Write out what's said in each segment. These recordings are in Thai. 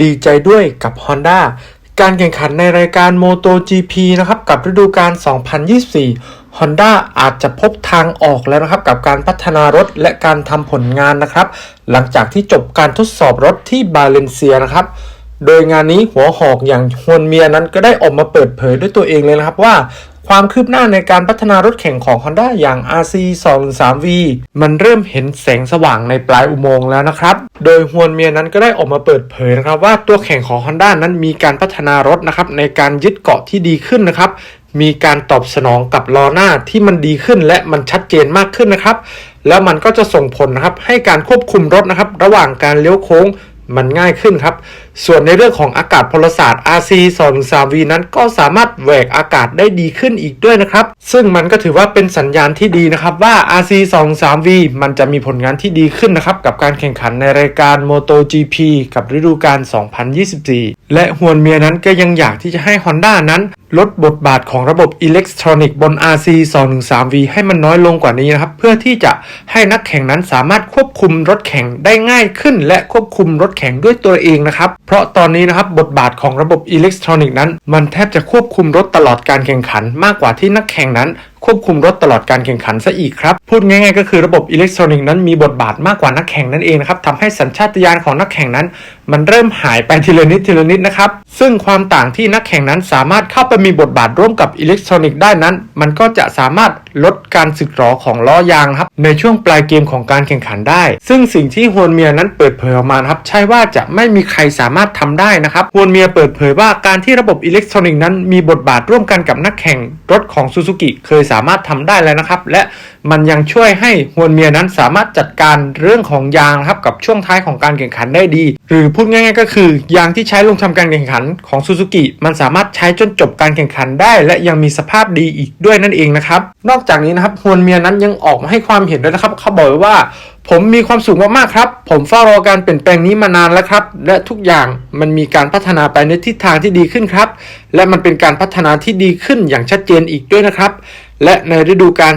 ดีใจด้วยกับ Honda การแข่งขันในรายการ MotoGP นะครับกับฤดูกาล 2024 Honda อาจจะพบทางออกแล้วนะครับ กับการพัฒนารถและการทำผลงานนะครับ หลังจากที่จบการทดสอบรถที่บาเลนเซียนะครับ โดยงานนี้หัวหอกอย่างฮวนเมียนั้นก็ได้ออกมาเปิดเผยด้วยตัวเองเลยนะครับว่า ความคืบหน้าในการพัฒนารถแข่งของ Honda อย่าง RC 2 3 V มันเริ่มเห็นแสงสว่างในปลายอุโมงค์แล้วนะครับ โดยฮวนเมียนั้นก็ได้ออกมาเปิดเผยนะครับว่าตัวแข่งของ Honda นั้นมีการพัฒนารถนะครับในการยึดเกาะที่ดีขึ้นนะครับ มีการตอบสนองกับล้อหน้าที่มันดีขึ้นและมันชัดเจนมากขึ้นนะครับ แล้วมันก็จะส่งผลนะครับให้การควบคุมรถนะครับ ระหว่างการเลี้ยวโค้งมันง่ายขึ้นครับส่วนในเรื่องของอากาศพลศาสตร์ RC 2 3 V นั้นก็สามารถแหวกอากาศได้ดีขึ้นอีกด้วยนะครับ ซึ่งมันก็ถือว่าเป็นสัญญาณที่ดีนะครับว่า RC 2 3 V มันจะมีผลงานที่ดีขึ้นนะครับ กับการแข่งขันในรายการ MotoGP กับฤดูกาล 2024 และฮวนเมียนั้นก็ยังอยากที่จะให้ Honda นั้นลดบทบาทของระบบอิเล็กทรอนิกส์บน RC 213V ให้มันน้อยลงกว่านี้นะครับ เพื่อที่จะให้นักแข่งนั้นสามารถควบคุมรถแข่งได้ง่ายขึ้น และควบคุมรถแข่งด้วยตัวเองนะครับเพราะตอนนี้นะครับบทบาทของระบบอิเล็กทรอนิกส์นั้น มันแทบจะควบคุมรถตลอดการแข่งขัน มากกว่าที่นักแข่งนั้นควบคุมรถตลอดการแข่งขันซะอีกครับ พูดง่ายๆก็คือระบบอิเล็กทรอนิกส์นั้นมีบทบาทมากกว่านักแข่งนั่นเองนะครับทำให้สัญชาตญาณของนักแข่งนั้น มันเริ่มหายไปทีละนิดทีละนิดนะครับ ซึ่งความต่างที่นักแข่งนั้นสามารถเข้าไปมีบทบาทร่วมกับอิเล็กทรอนิกส์ได้นั้น มันก็จะสามารถลดการสึกหรอของล้อยางครับ ในช่วงปลายเกมของการแข่งขันได้ ซึ่งสิ่งที่ฮวนเมียนั้นเปิดเผยออกมาครับใช่ว่าจะไม่มีใครสามารถทำได้นะครับฮวนเมียเปิดเผยว่าการที่ระบบอิเล็กทรอนิกส์นั้นมีบทบาทร่วมกันกับนักแข่งรถของซูซูกิเคยสามารถทำได้แล้วนะครับและมันยังช่วยให้ฮวนเมียนั้นสามารถจัดการเรื่องของยางครับกับช่วงท้ายของการแข่งขันได้ดี หรือพูดง่ายๆก็คือยางที่ใช้ลงทำการแข่งขันของซูซูกิมันสามารถใช้จนจบการแข่งขันได้ และยังมีสภาพดีอีกด้วยนั่นเองนะครับ นอกจากนี้นะครับฮวนเมียนั้นยังออกมาให้ความเห็นด้วยนะครับ เขาบอกว้ว่า ผมมีความสุขมากๆครับ ผมเฝ้ารอการเปลี่ยนแปลงนี้มานานแล้วครับ และทุกอย่างมันมีการพัฒนาไปในทิศทางที่ดีขึ้นครับ และมันเป็นการพัฒนาที่ดีขึ้นอย่างชัดเจนอีกด้วยนะครับและในฤดูกาล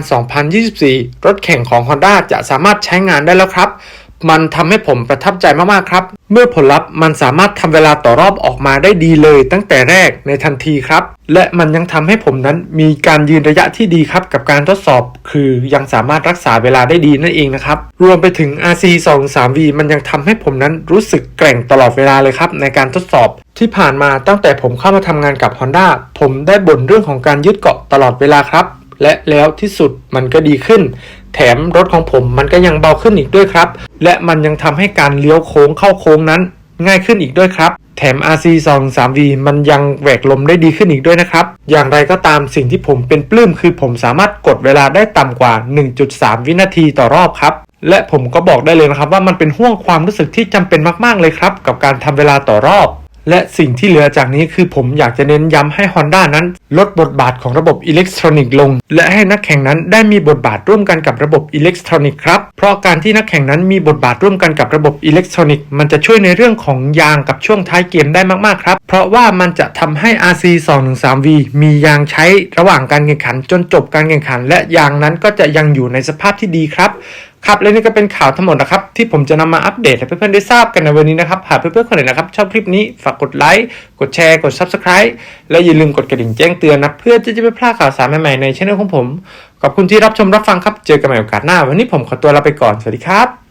2024 รถแข่งของ Honda จะสามารถใช้งานได้แล้วครับ มันทำให้ผมประทับใจมากๆครับ เมื่อผลลัพธ์มันสามารถทำเวลาต่อรอบออกมาได้ดีเลย ตั้งแต่แรกในทันทีครับ และมันยังทำให้ผมนั้นมีการยืนระยะที่ดีครับกับการทดสอบ คือยังสามารถรักษาเวลาได้ดีนั่นเองนะครับ รวมไปถึง RC 2 3 V มันยังทำให้ผมนั้นรู้สึกแกร่งตลอดเวลาเลยครับในการทดสอบที่ผ่านมาตั้งแต่ผมเข้ามาทำงานกับ Honda ผมได้บ่นเรื่องของการยึดเกาะตลอดเวลาครับ และแล้วที่สุดมันก็ดีขึ้น แถมรถของผมมันก็ยังเบาขึ้นอีกด้วยครับ และมันยังทำให้การเลี้ยวโค้งเข้าโค้งนั้น ง่ายขึ้นอีกด้วยครับ แถม RC 2 3 V มันยังแหวกลมได้ดีขึ้นอีกด้วยนะครับ อย่างไรก็ตามสิ่งที่ผมเป็นปลื้มคือผมสามารถกดเวลาได้ต่ำกว่า 1.3 วินาทีต่อรอบครับและผมก็บอกได้เลยนะครับว่ามันเป็นห่วงความรู้สึกที่จำเป็นมาก ๆ เลยครับ กับการทำเวลาต่อรอบ และสิ่งที่เหลือจากนี้คือผมอยากจะเน้นย้ำให้ Honda นั้นลดบทบาทของระบบอิเล็กทรอนิกส์ลง และให้นักแข่งนั้นได้มีบทบาทร่วมกันกับระบบอิเล็กทรอนิกส์ครับเพราะการที่นักแข่งนั้นมีบทบาทร่วมกันกับระบบอิเล็กทรอนิกส์มันจะช่วยในเรื่องของยางกับช่วงท้ายเกมได้มากๆครับ เพราะว่ามันจะทำให้ RC 2 1 3 V มียางใช้ระหว่างการแข่งขันจนจบการแข่งขัน และยางนั้นก็จะยังอยู่ในสภาพที่ดีครับครับและนี่ก็เป็นข่าวทั้งหมดนะครับ ที่ผมจะนำมาอัปเดตให้เพื่อนๆได้ทราบกันในวันนี้นะครับ หากเพื่อนๆคนไหนนะครับ ชอบคลิปนี้ฝากกดไลค์กดแชร์กด Subscribe และอย่าลืมกดกระดิ่งแจ้งเตือนนะ เพื่อที่จะไม่พลาดข่าวสารใหม่ๆในช่องของผม ขอบคุณที่รับชมรับฟังครับ เจอกันใหม่โอกาสหน้า วันนี้ผมขอตัวลาไปก่อน สวัสดีครับ